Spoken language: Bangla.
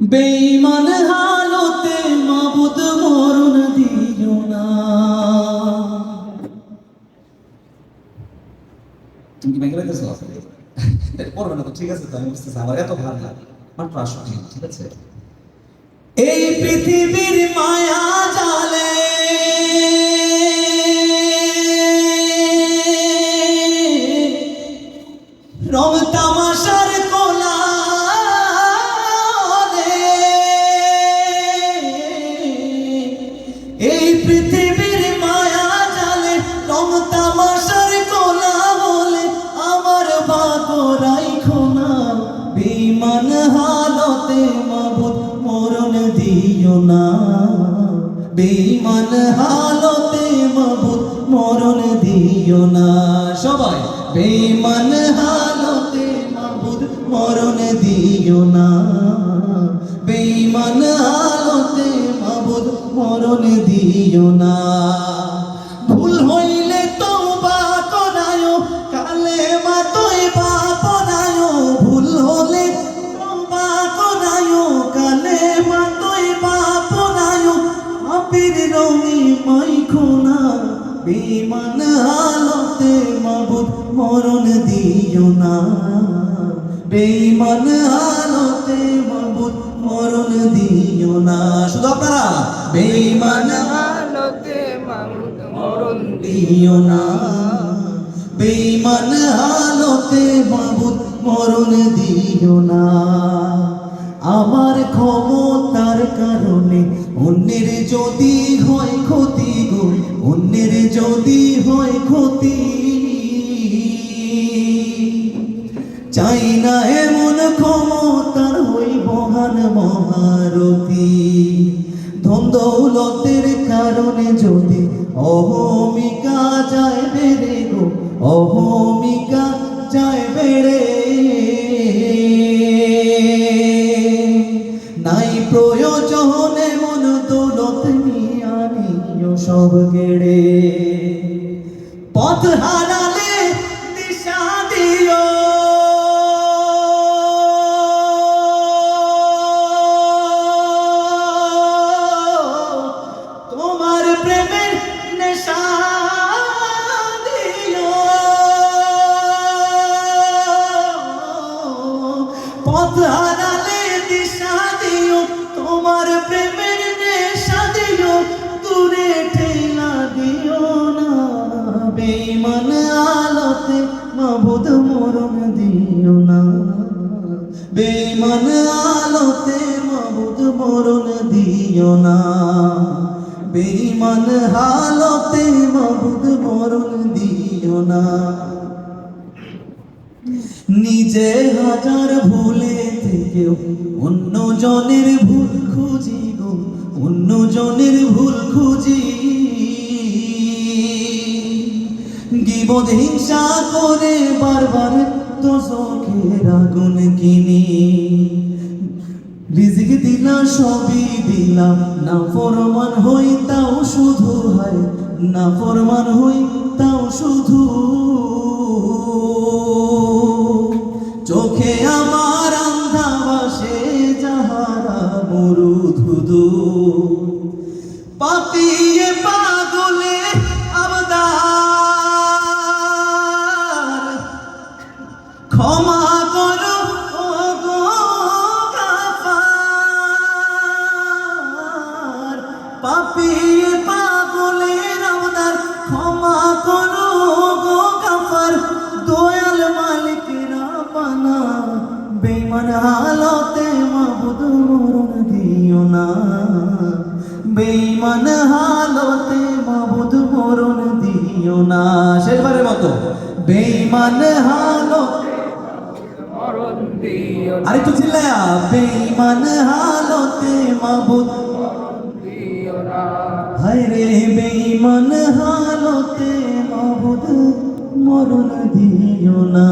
বেঈমান হালতে মাবুদ মরণ দিও না। তুমি কি ভেঙে রেখেছো পড়বে না তো, ঠিক আছে তো, আমি বুঝতেছি, আমার এত ভালো লাগে মাত্র আসো ঠিক আছে? এই পৃথিবীর মায়া জালে রং হালতে মাবুদ মরণ দিও না। বেঈমান হালতে মাবুদ মরণ দিও না। সবাই, বেঈমান হালতে মাবুদ মরণ দিও না। বেঈমান হালতে রঙি মাইখো না বেমান হালতে মাবুদ মরণ দিও না। বেমান হালতে মাবুদ মরণ দিও না। শুধু আপনারা বেমান আলোতে মামুদ মরণ দিও না। বেঈমান হালতে মাবুদ মরণ দিও না। আমার অন্যের যদি হয় ক্ষতি গুণ অন্যের যদি হয় ক্ষতি। চাই না এমন ক্ষমতার হই মহান মহারতী ধন দৌলতের কারণে যদি অহমিকা পথ হারালে দিশা দিও মরণ দিও না। বেমান আলোতে মাবুদ মরণ দিও না। বেমান হালতে মাবুদ মরণ দিও না। নিজে হাজার ভুলে থেকেও অন্য জনের ভুল খুঁজি গো। অন্য জনের ভুল খুঁজি গিবদ হিংসা করে বারবার তো চোখের আগুন কিনি। রিজিক দিলা সবই দিলাম না ফরমান হই তাও শুধু হয় না ফরমান হই তাও শুধু। চোখে বেমান হালতে মাবুদ মরণ দিও না। শেষবারের মতো বেমান হালতে মরণ দিও না, আরেকটু চিল্লায়া বেঈমান হালতে মাবুদ হায় রে বেঈমান হালতে মাবুদ মরণ দিও না।